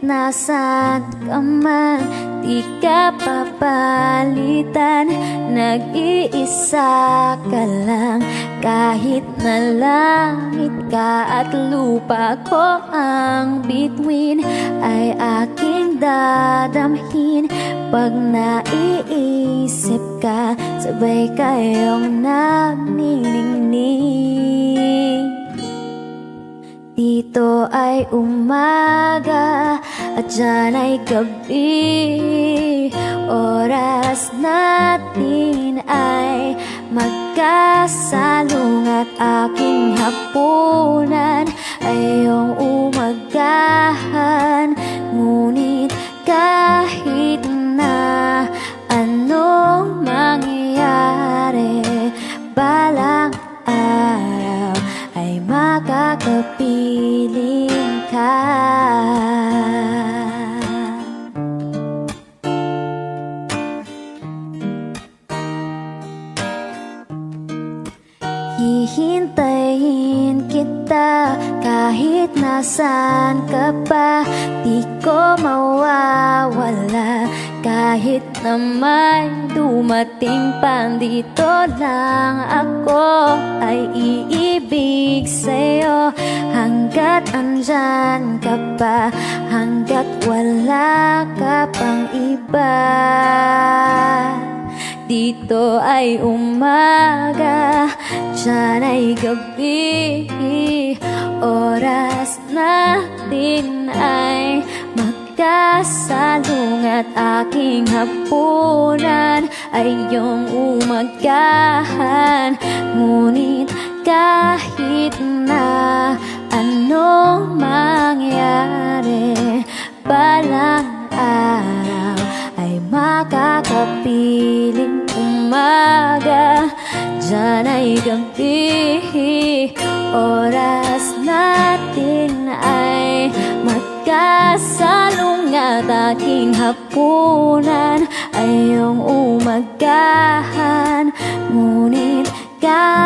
kahit nasan ka man, di ka papalitan. Nag-iisa ka lang Kahit na langit ka at lupa ko ang bituin Ay aking dadamhin. Pag naiisip ka, sabay kayong naniningning dito ay umaga at dyan ay gabi Oras natin ay magkasalung at aking hapunan ay Hihintayin kita kahit nasan ka pa. Di ko mawawala kahit na may dumating pa. Dito lang ako ay iibig sa'yo. Hanggat andyan ka pa Hanggat wala ka pang iba dito ay umaga, dyan ay gabi. Oras natin ay magkasalung at aking hapunan Ay iyong umagahan. Ngunit kahit na anong mangyari Balang araw ay makakapiling umaga Diyan ay gabi Oras natin ay magkasalung at aking hapunan Ay iyong umagahan. Ngunit kahit